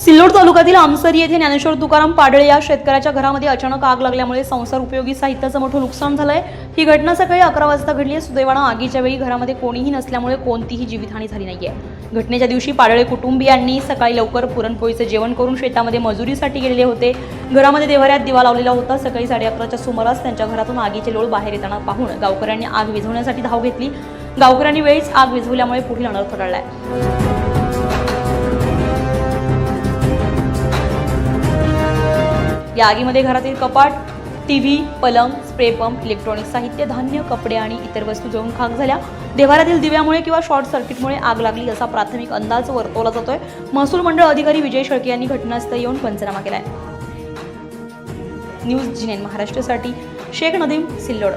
सिल्लोड तालुक्यातील आमसरी येथे ज्ञानेश्वर तुकाराम पाडळे या शेतकऱ्याच्या घरामध्ये अचानक आग लागल्यामुळे संसार उपयोगी साहित्याचं मोठं नुकसान झालंय. ही घटना सकाळी अकरा वाजता घडली आहे सुदैवानं आगीच्या वेळी घरामध्ये कोणीही नसल्यामुळे कोणतीही जीवितहानी झाली नाहीये. घटनेच्या दिवशी पाडळे कुटुंबियांनी सकाळी लवकर पुरणपोळीचं जेवण करून शेतामध्ये मजुरीसाठी गेलेले होते. घरामध्ये देवाऱ्यात दिवा लावलेला होता. सकाळी साडे अकराच्या सुमारास त्यांच्या घरातून आगीचे लोळ बाहेर येताना पाहून गावकऱ्यांनी आग विझवण्यासाठी धाव घेतली. गावकऱ्यांनी वेळीच आग विझवल्यामुळे पुढील अनर्थ टळलाय या आगीमध्ये घरातील कपाट टी व्ही पलंग स्प्रे पंप इलेक्ट्रॉनिक साहित्य धान्य कपडे आणि इतर वस्तू जळून खाक झाल्या. देवारातील दिव्यामुळे किंवा शॉर्ट सर्किटमुळे आग लागली असा प्राथमिक अंदाज वर्तवला जातोय. महसूल मंडळ अधिकारी विजय शेळके यांनी घटनास्थळी येऊन पंचनामा केलाय. न्यूज जिनेन महाराष्ट्रासाठी शेख नदीम सिल्लोड.